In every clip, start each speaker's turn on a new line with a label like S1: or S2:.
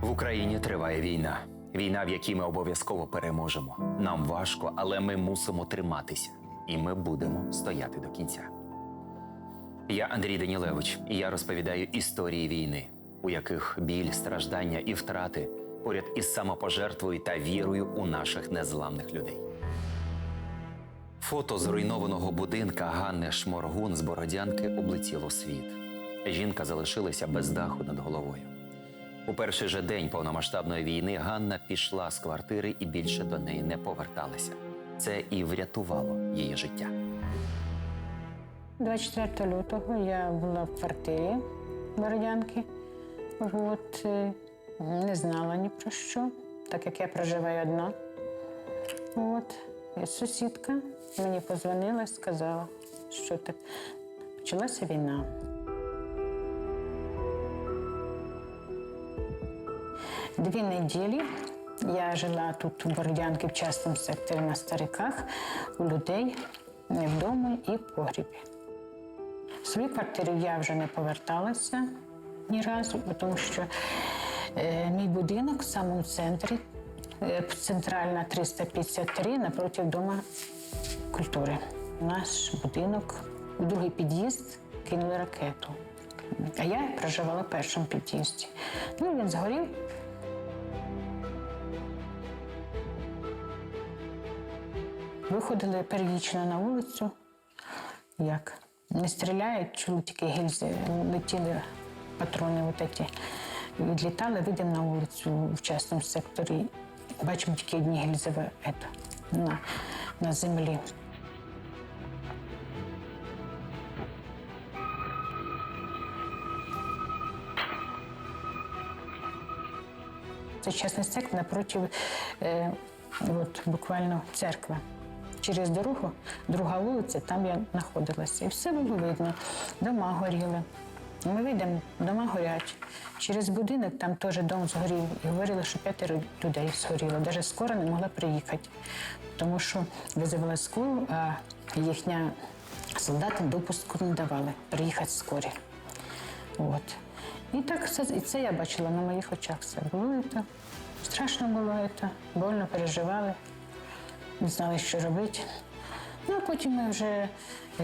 S1: В Україні триває війна. Війна, в якій ми обов'язково переможемо. Нам важко, але ми мусимо триматися. І ми будемо стояти до кінця. Я Андрій Данілевич, і я розповідаю історії війни, у яких біль, страждання і втрати поряд із самопожертвою та вірою у наших незламних людей. Фото зруйнованого будинка Ганни Шморгун з Бородянки облетіло світ. Жінка залишилася без даху над головою. У перший же день повномасштабної війни Ганна пішла з квартири і більше до неї не поверталася. Це і врятувало її життя.
S2: 24 лютого я була в квартирі Бородянки. От, е, не знала ні про що, так як я проживаю одна. От, і сусідка мені позвонила і сказала, що так почалася війна. Дві неділі я жила тут у Бородянки в частному секторі на стариках, у людей вдома і в погрібі. В свою квартиру я вже не поверталася ні разу, тому що е, мій будинок в самому центрі, е, центральна 353, напроти Дому культури. Наш будинок, у другий під'їзд кинули ракету. А я проживала в першому під'їзді. Ну, він згорів. Виходили періодично на вулицю, як не стріляють, чули тільки гільзи, летіли патрони, от ці. відлітали, вийдемо на вулицю в частному секторі. Бачимо тільки одні гільзи на, на землі. Це частний сектор напроти е, от, буквально церкви. Через дорогу, друга вулиця, там я знаходилася. І все було видно. Дома горіли. Ми вийдемо, дома горять. Через будинок там теж дом згорів. І говорили, що п'ятеро людей згоріло. Навіть скоро не могла приїхати, тому що визивали скору, а їхня солдати допуску не давали приїхати скорі. От. І так все, і це я бачила на моїх очах. Все було це. Страшно було це, больно переживали, не знали, що робити. Ну, а потім ми вже,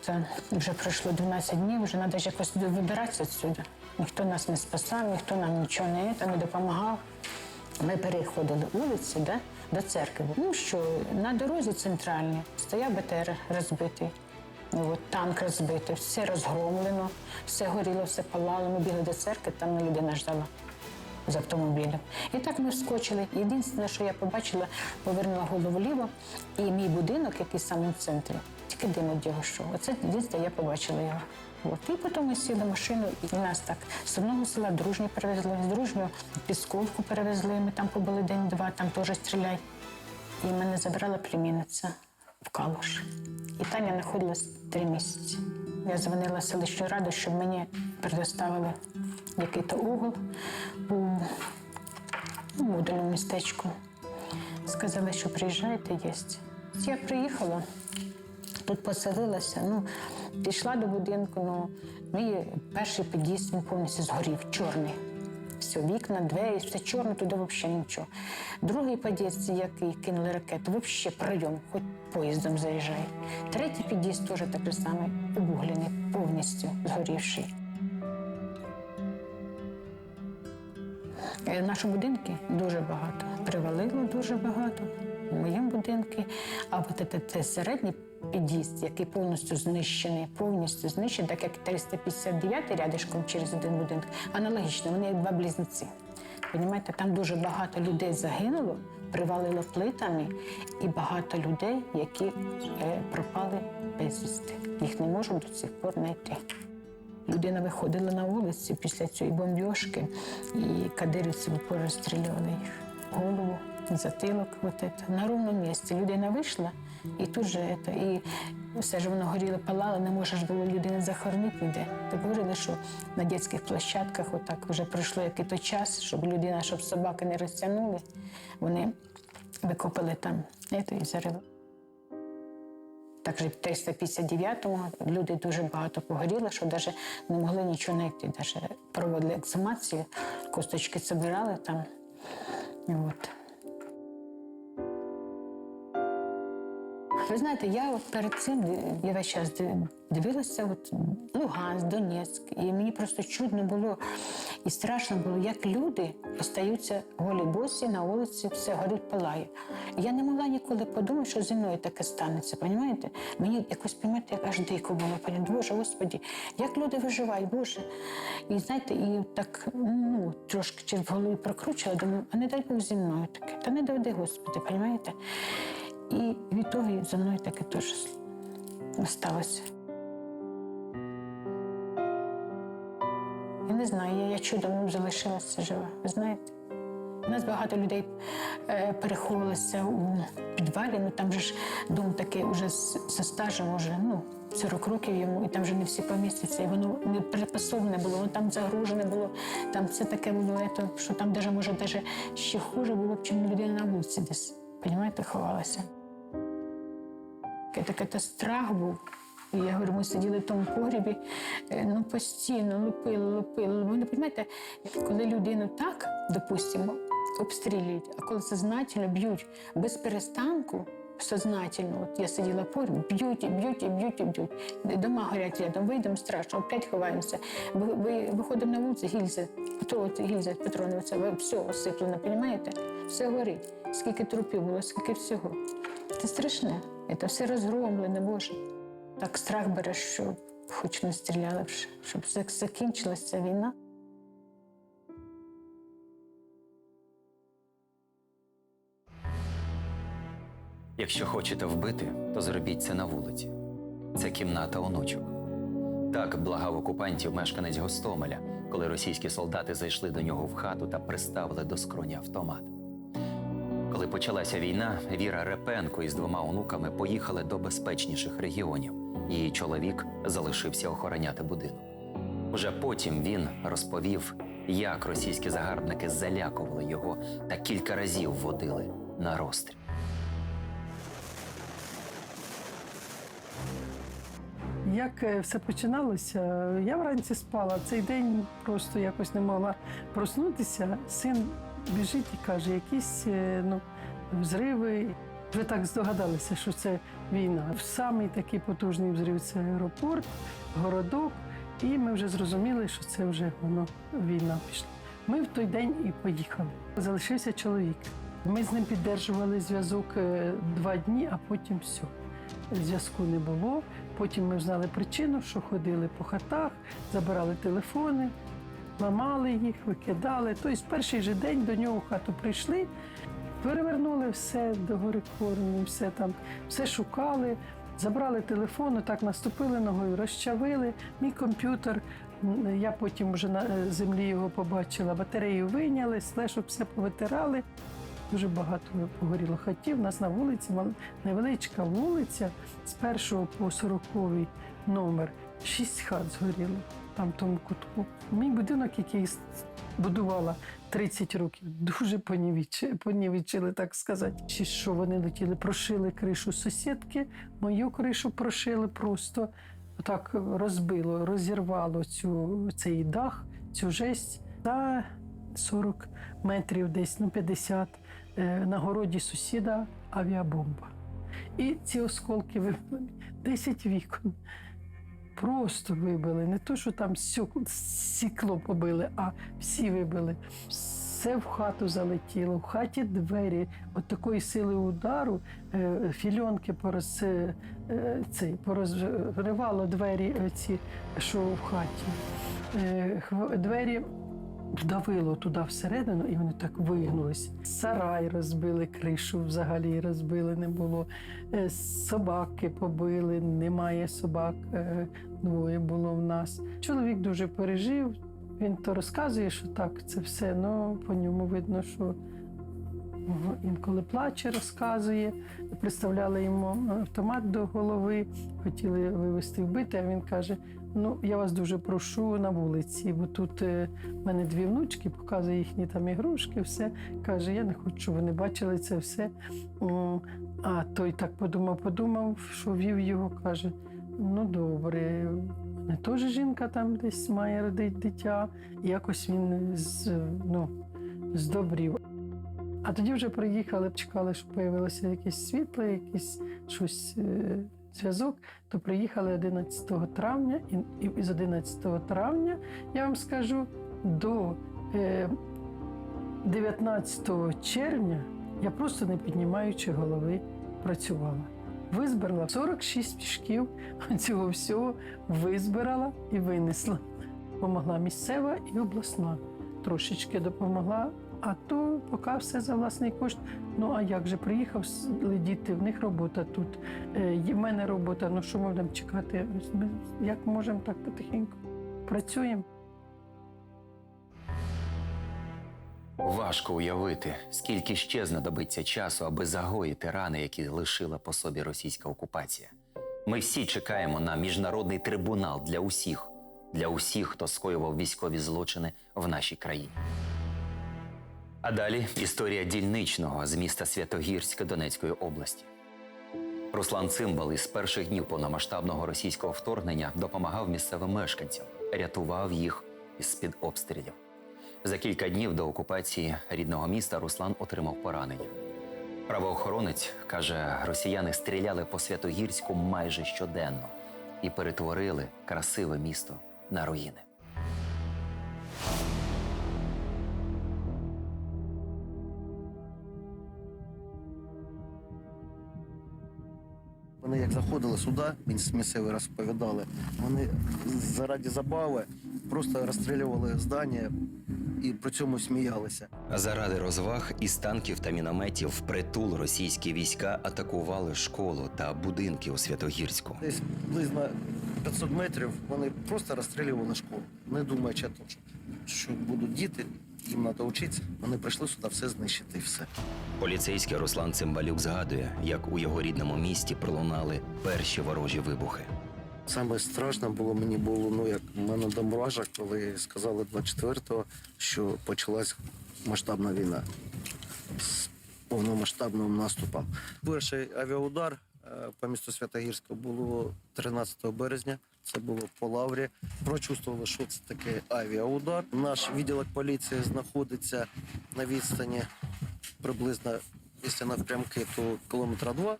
S2: це, вже пройшло 12 днів, вже треба якось вибиратися відсюди. Ніхто нас не спасав, ніхто нам нічого не, це, не допомагав. Ми переходили вулиці да, до церкви. Ну що, на дорозі центральній стояв БТР розбитий. Ну, От, танк розбитий, все розгромлено, все горіло, все палало. Ми бігли до церкви, там людина ждала з автомобілем. І так ми вскочили. Єдине, що я побачила, повернула голову ліво, і мій будинок, який саме в центрі, тільки дим від його йшов. Оце єдине, я побачила його. От. І потім ми сіли в машину, і нас так з одного села дружні перевезли, з дружнього Пісковку перевезли. Ми там побули день-два, там теж стріляй. І мене забрала племінниця в Калуш. І там я знаходилась три місяці. Я дзвонила в селищну раду, щоб мені предоставили який-то угол у модульному містечку. Сказали, що приїжджайте, є. Я приїхала, тут поселилася, ну, пішла до будинку, ну, мій перший під'їзд він повністю згорів, чорний. Все, вікна, двері, все чорне, туди взагалі нічого. Другий під'їзд, який кинули ракету, взагалі прийом, хоч поїздом заїжджай. Третій під'їзд теж такий самий обуглений, повністю згорівший. Е, Наші будинки дуже багато. Привалило дуже багато. В моєму будинку. А от це, середній під'їзд, який повністю знищений, повністю знищений, так як 359 рядишком через один будинок, аналогічно, вони як два близнеці. Понімаєте, там дуже багато людей загинуло, привалило плитами, і багато людей, які е, пропали безвісти. Їх не можуть до цих пор знайти. Людина виходила на вулиці після цієї бомбьошки, і кадирівці порозстрілювали їх. Голову, затилок, от это. на ровному місці. Людина вийшла і тут же это, і все ж воно горіло, палало, не можеш було людини захоронити ніде. Так говорили, що на дитячих площадках отак вже пройшло якийсь час, щоб людина, щоб собаки не розтягнули, вони викопали там это, і зарили. Також в 359-му люди дуже багато погоріли, що навіть не могли нічого знайти. Навіть проводили ексгумацію, косточки збирали там, От. Ви знаєте, я от перед цим я весь час дивилася от Луганськ, Донецьк, і мені просто чудно було і страшно було, як люди остаються голі босі на вулиці, все горить, палає. Я не могла ніколи подумати, що зі мною таке станеться. Понімаєте? Мені якось пам'ятаєте, як аж дико було. Понімаєте? Боже, Господі, як люди виживають, Боже. І знаєте, і так ну, трошки через голові прокручувала, думаю, а не дай Бог зі мною таке. Та не доведи, Господи, понімаєте? І від того і за мною таке теж сталося. Я не знаю, я, я чудом залишилася жива. Ви знаєте? У нас багато людей е, переховувалося у підвалі, ну там же ж дом такий уже з, зі стажем, уже ну, 40 років йому, і там вже не всі помістяться. І воно не припасоване було, воно там загружене було, там це таке було, що там даже, може даже ще хуже було б, чим людина на вулиці десь. Понімаєте, ховалася. Такий та страх був. Я говорю, ми сиділи в тому погрібі, е, ну постійно лупили, лупили. Ви не розумієте, коли людину так, допустимо, обстрілюють, а коли сознательно б'ють без перестанку, сознательно, от я сиділа поряд, б'ють, б'ють, б'ють, б'ють. Дома горять рядом, вийдемо страшно, опять ховаємося. Ви, ви, виходимо на вулицю, гільзи, гільза це ви- все осиплено, розумієте? Все горить. Скільки трупів було, скільки всього. Це страшне. Це все розгромлене, Боже. Так страх бере, що хоч не стріляли щоб закінчилася війна.
S1: Якщо хочете вбити, то зробіть це на вулиці. Це кімната онучок. Так благав окупантів мешканець Гостомеля, коли російські солдати зайшли до нього в хату та приставили до скроні автомат. Коли почалася війна, Віра Репенко із двома онуками поїхали до безпечніших регіонів. Її чоловік залишився охороняти будинок. Уже потім він розповів, як російські загарбники залякували його та кілька разів водили на розстріл.
S3: Як е, все починалося, я вранці спала. Цей день просто якось не могла проснутися. Син біжить і каже, якісь е, ну, взриви. Вже так здогадалися, що це війна. Самий такий потужний взрив це аеропорт, городок. І ми вже зрозуміли, що це вже воно війна пішла. Ми в той день і поїхали. Залишився чоловік. Ми з ним піддержували зв'язок е, два дні, а потім все. Зв'язку не було. Потім ми знали причину, що ходили по хатах, забирали телефони, ламали їх, викидали. Тобто, перший же день до нього в хату прийшли, перевернули все до гори корені, все там, все шукали, забрали телефон, так наступили ногою, розчавили. Мій комп'ютер. Я потім вже на е, землі його побачила, батарею вийняли, слешок все повитирали. Дуже багато погоріло хатів. У нас на вулиці невеличка вулиця з першого по сороковий номер. Шість хат згоріло там в тому кутку. Мій будинок, який будувала 30 років, дуже понівечили, так сказати. Чи що вони летіли, прошили кришу сусідки, мою кришу прошили просто. Так розбило, розірвало цю, цей дах, цю жесть. За 40 метрів, десь ну 50, е, на городі сусіда авіабомба. І ці осколки вибили 10 вікон. Просто вибили. Не то, що там стекло побили, а всі вибили. Все в хату залетіло, в хаті двері. От такої сили удару е, фільонки пороз, е, е, цей, порозривало двері е, ці, що в хаті. Е, Двері вдавило туди всередину, і вони так вигнулись. Сарай розбили, кришу взагалі розбили, не було. Е, Собаки побили, немає собак, е, двоє було в нас. Чоловік дуже пережив. Він то розказує, що так, це все, ну по ньому видно, що інколи плаче, розказує. Представляли йому автомат до голови, хотіли вивезти вбити, а він каже: Ну, я вас дуже прошу на вулиці, бо тут е, в мене дві внучки, показує їхні там ігрушки, все. Каже, я не хочу, щоб вони бачили це все. А той так подумав, подумав, що вів його, каже: ну добре, мене теж жінка там десь має родити дитя. І якось він з, ну, здобрів. А тоді вже приїхали, чекали, щоб появилося якесь світло, якийсь щось. Е, Зв'язок, то приїхали 11 травня, і, з 11 травня, я вам скажу, до е, 19 червня я просто не піднімаючи голови працювала. Визбирала 46 мішків цього всього, визбирала і винесла. Помогла місцева і обласна. Трошечки допомогла, а то поки все за власний кошт. Ну а як же приїхав діти, в них робота тут, е, в мене робота, ну що ми будемо чекати? Ми Як можемо, так потихеньку працюємо.
S1: Важко уявити, скільки ще знадобиться часу, аби загоїти рани, які лишила по собі російська окупація. Ми всі чекаємо на міжнародний трибунал для усіх, для усіх, хто скоював військові злочини в нашій країні. А далі історія дільничного з міста Святогірська Донецької області. Руслан Цимбал із перших днів повномасштабного російського вторгнення допомагав місцевим мешканцям, рятував їх із-під обстрілів. За кілька днів до окупації рідного міста Руслан отримав поранення. Правоохоронець каже, росіяни стріляли по Святогірську майже щоденно і перетворили красиве місто на руїни.
S4: Вони як заходили сюди, міс- місцеві розповідали, вони заради забави просто розстрілювали здання і при цьому сміялися.
S1: Заради розваг із танків та мінометів впритул російські війська атакували школу та будинки у Святогірську.
S4: Десь близько 500 метрів вони просто розстрілювали школу, не думаючи, що будуть діти, їм треба вчитися. Вони прийшли сюди все знищити і все.
S1: Поліцейський Руслан Цимбалюк згадує, як у його рідному місті пролунали перші ворожі вибухи.
S4: Саме страшне було мені було, ну як в мене до мурашок, коли сказали 24-го, що почалась масштабна війна з повномасштабним наступом. Перший авіаудар по місту Святогірська було 13 березня. Це було по лаврі. Прочувствували, що це таке авіаудар. Наш відділок поліції знаходиться на відстані приблизно, якщо навпрямки, то кілометра два.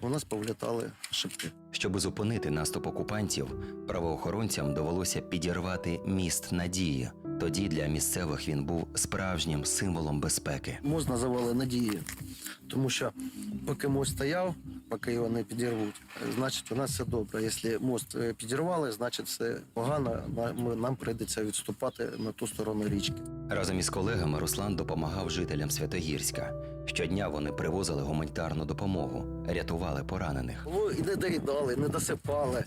S4: У нас повлітали шибки.
S1: Щоб зупинити наступ окупантів, правоохоронцям довелося підірвати міст надії. Тоді для місцевих він був справжнім символом безпеки.
S4: Мост називали надією, тому що поки мост стояв, поки його не підірвуть, значить у нас все добре. Якщо мост е, підірвали, значить все погано. Нам прийдеться відступати на ту сторону річки.
S1: Разом із колегами Руслан допомагав жителям Святогірська. Щодня вони привозили гуманітарну допомогу, рятували поранених.
S4: Було і не доїдали, не досипали.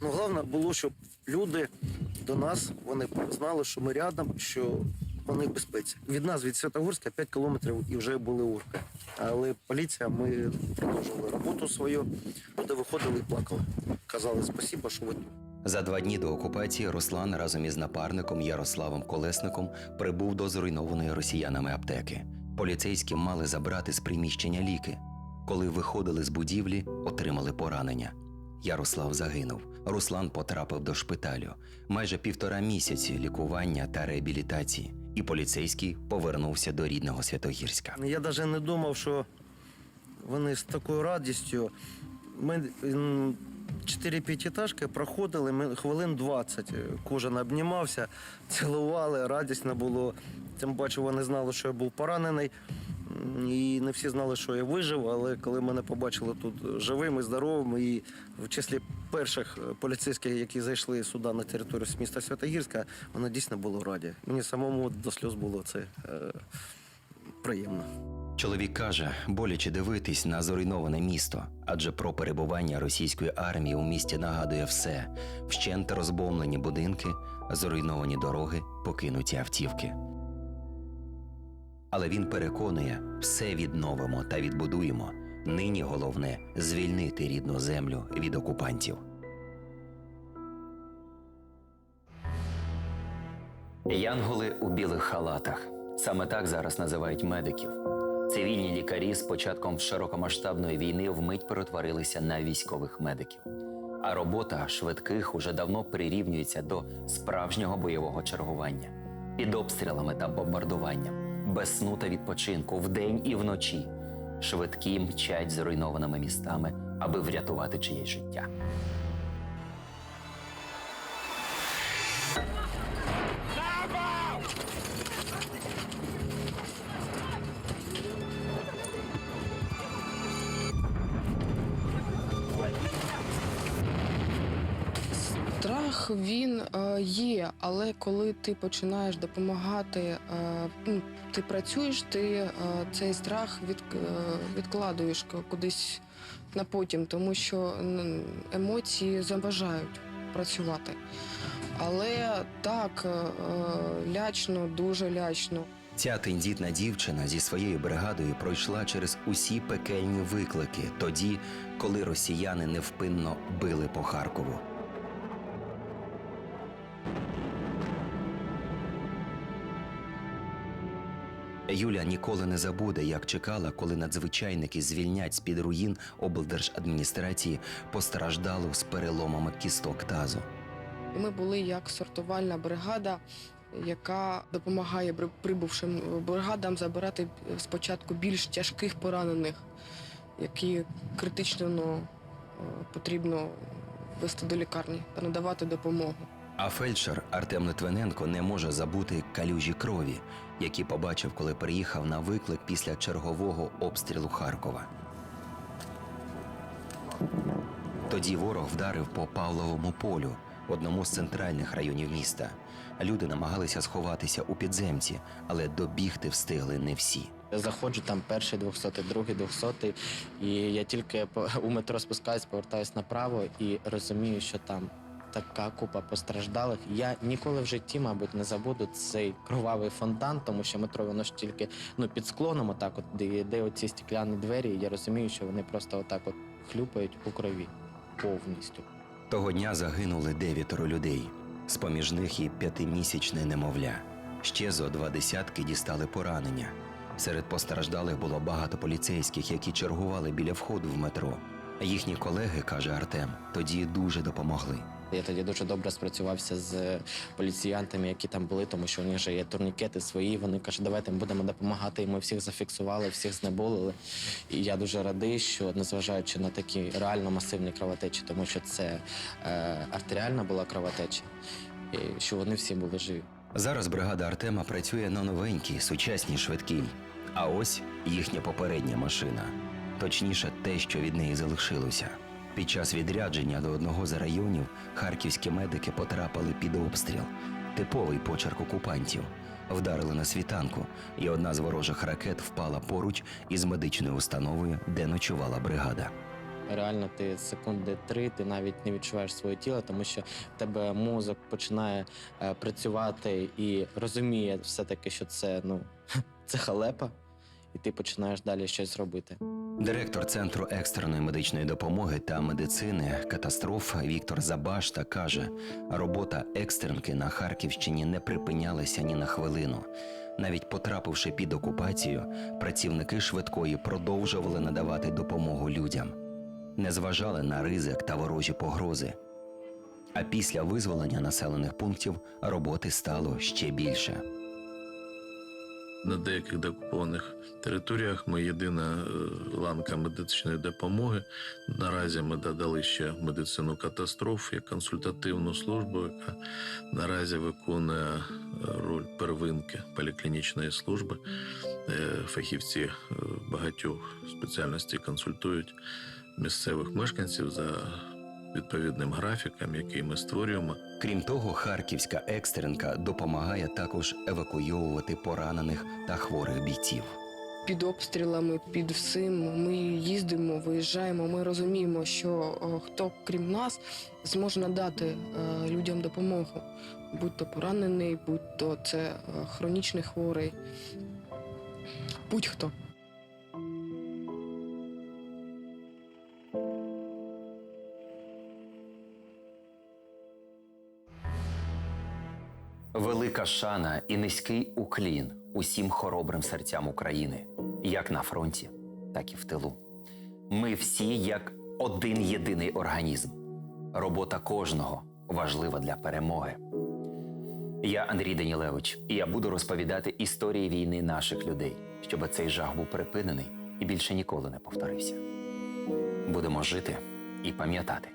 S4: Ну, головне було, щоб люди до нас вони знали, що ми рядом, що вони в безпеці. Від нас, від Святогорська, 5 кілометрів і вже були урки. Але поліція, ми продовжували роботу свою. Люди виходили і плакали. Казали спасіба, що ви тут.
S1: За два дні до окупації Руслан разом із напарником Ярославом Колесником прибув до зруйнованої росіянами аптеки. Поліцейські мали забрати з приміщення ліки. Коли виходили з будівлі, отримали поранення. Ярослав загинув. Руслан потрапив до шпиталю. Майже півтора місяці лікування та реабілітації. І поліцейський повернувся до рідного Святогірська.
S4: Я навіть не думав, що вони з такою радістю. Ми м, чотири п'ятиэтажки проходили, ми хвилин 20. Кожен обнімався, цілували, радісно було. Тим паче вони знали, що я був поранений. І не всі знали, що я вижив, але коли мене побачили тут живим і здоровим, і в числі перших поліцейських, які зайшли сюди на територію міста Святогірська, вони дійсно були раді. Мені самому до сльоз було це е, приємно.
S1: Чоловік каже, боляче дивитись на зруйноване місто, адже про перебування російської армії у місті нагадує все: вщент розбомлені будинки, зруйновані дороги, покинуті автівки. Але він переконує, все відновимо та відбудуємо. Нині головне звільнити рідну землю від окупантів. Янголи у білих халатах. Саме так зараз називають медиків. Цивільні лікарі з початком широкомасштабної війни вмить перетворилися на військових медиків. А робота швидких уже давно прирівнюється до справжнього бойового чергування під обстрілами та бомбардуванням, без сну та відпочинку вдень і вночі. Швидкі мчать зруйнованими містами, аби врятувати чиєсь життя.
S5: Страх він е, є, але коли ти починаєш допомагати, е, ну, ти працюєш, ти е, цей страх від, відкладуєш кудись на потім, тому що емоції заважають працювати. Але так, лячно, дуже лячно.
S6: Ця тендітна дівчина зі своєю бригадою пройшла через усі пекельні виклики тоді, коли росіяни невпинно били по Харкову. Юля ніколи не забуде, як чекала, коли надзвичайники звільнять з-під руїн облдержадміністрації постраждалу з переломами кісток тазу.
S5: Ми були як сортувальна бригада, яка допомагає при- прибувшим бригадам забирати спочатку більш тяжких поранених, які критично ну, е, потрібно вести до лікарні та надавати допомогу.
S6: А фельдшер Артем Литвиненко не може забути калюжі крові, які побачив, коли приїхав на виклик після чергового обстрілу Харкова. Тоді ворог вдарив по Павловому полю, одному з центральних районів міста. Люди намагалися сховатися у підземці, але добігти встигли не всі.
S7: Я заходжу там перший 200, другий 200, і я тільки у метро спускаюсь, повертаюсь направо і розумію, що там така купа постраждалих. Я ніколи в житті, мабуть, не забуду цей кровавий фонтан, тому що метро воно ж тільки ну під склоном, отак, от де, де оці стекляні двері. Я розумію, що вони просто отак от хлюпають у крові повністю.
S6: Того дня загинули дев'ятеро людей. З-поміж них і п'ятимісячне немовля. Ще зо два десятки дістали поранення. Серед постраждалих було багато поліцейських, які чергували біля входу в метро. Їхні колеги, каже Артем, тоді дуже допомогли.
S7: Я тоді дуже добре спрацювався з поліціянтами, які там були, тому що у них же є турнікети свої. Вони кажуть, давайте ми будемо допомагати. І ми всіх зафіксували, всіх знеболили. І я дуже радий, що незважаючи на такі реально масивні кровотечі, тому що це е, артеріальна була кровотеча, і що вони всі були живі.
S6: Зараз бригада Артема працює на новенькій, сучасній швидкій. А ось їхня попередня машина. Точніше, те, що від неї залишилося. Під час відрядження до одного з районів харківські медики потрапили під обстріл. Типовий почерк окупантів. Вдарили на світанку, і одна з ворожих ракет впала поруч із медичною установою, де ночувала бригада.
S7: Реально, ти секунди три, ти навіть не відчуваєш своє тіло, тому що в тебе мозок починає е, працювати і розуміє все-таки, що це ну це халепа, і ти починаєш далі щось робити.
S6: Директор Центру екстреної медичної допомоги та медицини катастроф Віктор Забашта каже, робота екстренки на Харківщині не припинялася ні на хвилину. Навіть потрапивши під окупацію, працівники швидкої продовжували надавати допомогу людям, не зважали на ризик та ворожі погрози. А після визволення населених пунктів роботи стало ще більше.
S8: На деяких деокупованих територіях ми єдина е, ланка медичної допомоги. Наразі ми додали ще медицину катастроф як консультативну службу, яка наразі виконує е, роль первинки поліклінічної служби. Е, Фахівці багатьох спеціальностей консультують місцевих мешканців за відповідним графіком, який ми створюємо.
S6: Крім того, харківська екстренка допомагає також евакуйовувати поранених та хворих бійців.
S5: Під обстрілами, під всім ми їздимо, виїжджаємо. Ми розуміємо, що е, хто крім нас зможе надати е, людям допомогу, будь то поранений, будь то це е, хронічний хворий, будь-хто.
S1: Велика шана і низький уклін усім хоробрим серцям України, як на фронті, так і в тилу. Ми всі як один єдиний організм. Робота кожного важлива для перемоги. Я Андрій Данілевич, і я буду розповідати історії війни наших людей, щоб цей жах був припинений і більше ніколи не повторився. Будемо жити і пам'ятати.